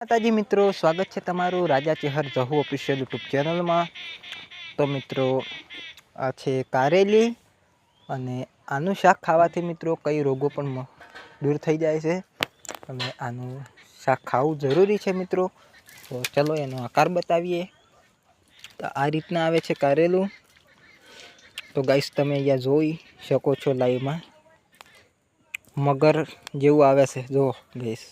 માતાજી મિત્રો, સ્વાગત છે તમારું રાજા ચેહર જહુ ઓફિશિયલ યુટ્યુબ ચેનલમાં તો મિત્રો, આ છે કારેલી અને આનું શાક ખાવાથી મિત્રો કઈ રોગો પણ દૂર થઈ જાય છે. અને આનું શાક ખાવું જરૂરી છે મિત્રો. તો ચલો એનો આકાર બતાવીએ. તો આ રીતના આવે છે કારેલું. તો ગાઈસ તમે અહીંયા જોઈ શકો છો લાઈવમાં મગર જેવું આવે છે. જુઓ ગાઈસ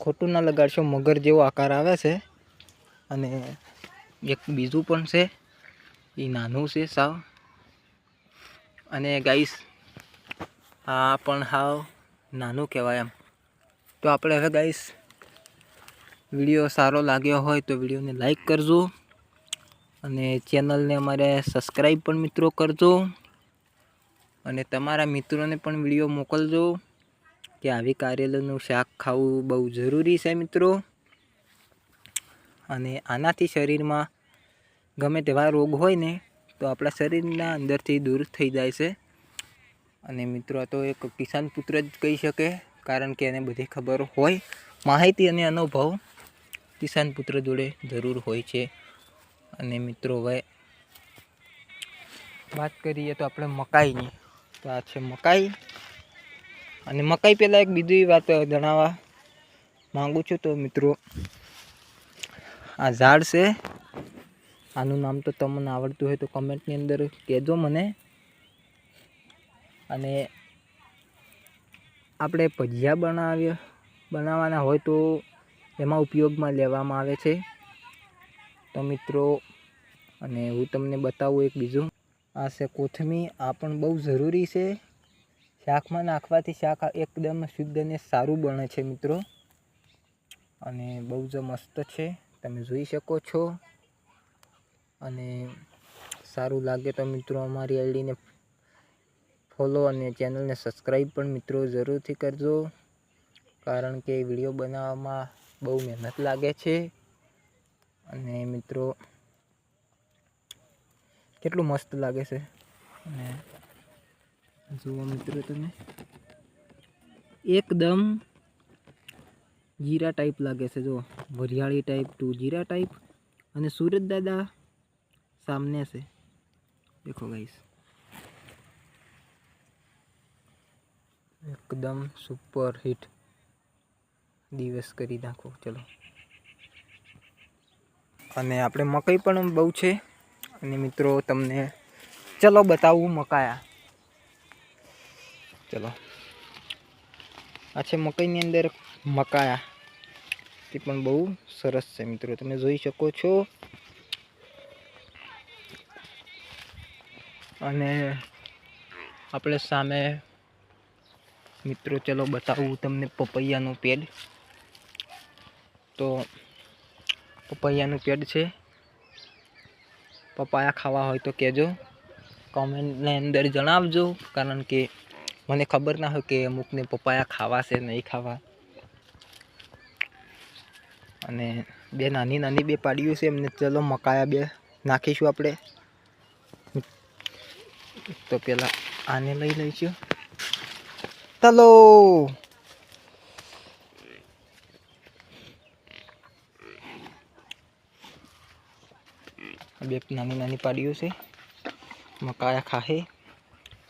ખોટું ના લગાડશો, મગર જેવો આકાર આવે છે. અને એક બીજું પણ છે, એ નાનું છે સાવ. અને ગાઈસ, આ પણ હાવ નાનું કહેવાય એમ. તો આપણે હવે ગાઈસ, વીડિયો સારો લાગ્યો હોય તો વિડીયોને લાઈક કરજો. અને ચેનલને અમારે સબસ્ક્રાઈબ પણ મિત્રો કરજો. અને તમારા મિત્રોને પણ વીડિયો મોકલજો. કે આવી કારેલાનું શાક ખાવું બહુ જરૂરી છે મિત્રો. અને આનાથી શરીરમાં ગમે તેવા રોગ હોય ને, તો આપણા શરીરના અંદરથી દૂર થઈ જાય છે. અને મિત્રો તો એક કિસાન પુત્ર જ કહી શકે, કારણ કે એને બધી ખબર હોય. માહિતી અને અનુભવ કિસાન પુત્ર જોડે જરૂર હોય છે. અને મિત્રો, હવે વાત કરીએ તો આપણે મકાઈની. તો આ છે મકાઈ. અને મકાઈ પહેલાં એક બીજી વાત જણાવવા માગું છું તો મિત્રો, આ ઝાડ છે. આનું નામ તો તમને આવડતું હોય તો કમેન્ટની અંદર કહેજો મને. અને આપણે ભજીયા બનાવીએ બનાવવાના હોય તો એમાં ઉપયોગમાં લેવામાં આવે છે. તો મિત્રો, અને હું તમને બતાવું એક બીજું. આ છે કોથમી આ પણ બહુ જરૂરી છે. શાકમાં નાખવાથી શાક એકદમ શુદ્ધ અને સારું બને છે મિત્રો. અને બહુ જ મસ્ત છે. તમે જોઈ શકો છો. અને સારું લાગે તો મિત્રો અમારી આઈડીને ફોલો અને ચેનલને સબસ્ક્રાઈબ પણ મિત્રો જરૂરથી કરજો. કારણ કે વીડિયો બનાવવામાં બહુ મહેનત લાગે છે. અને મિત્રો, કેટલું મસ્ત લાગે છે. અને જુઓ મિત્રો તમે. એકદમ જીરા ટાઈપ લાગે છે જો વરિયાળી ટાઈપ ટુ જીરા ટાઈપ અને સુરત દાદા સામને છે. દેખો ગાઈસ એકદમ સુપર હિટ દિવસ કરી નાખો, ચલો. અને આપણે મકઈ પણ બહુ છે. અને મિત્રો, તમને ચલો બતાવું મકાયા. ચલો. આ છે મકાઈની અંદર મકાયા. તે પણ બહુ સરસ છે મિત્રો, તમે જોઈ શકો છો. અને આપણે સામે મિત્રો, ચલો બતાવું તમને પપૈયાનું પેડ. તો પપૈયાનું પેડ છે. પપાયા ખાવા હોય તો કહેજો. કોમેન્ટની અંદર જણાવજો, કારણ કે મને ખબર ના હોય કે અમુકને પપાયા ખાવા છે, નહીં ખાવા. અને બે નાની નાની બે પાડીઓ છે, એમને ચલો મકાયા બે નાખીશું આપણે. તો પેલા આને લઈ લઈશું. ચલો બે નાની નાની પાડીઓ છે. મકાયા ખાહે.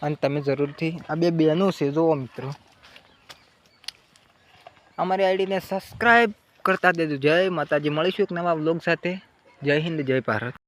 અને તમે જરૂરથી આ બે બહેનો છે, જુઓ મિત્રો. અમારી આઈડીને સબસ્ક્રાઈબ કરતા દેજો. જય માતાજી. મળીશું એક નવા બ્લોગ સાથે. જય હિન્દ, જય ભારત.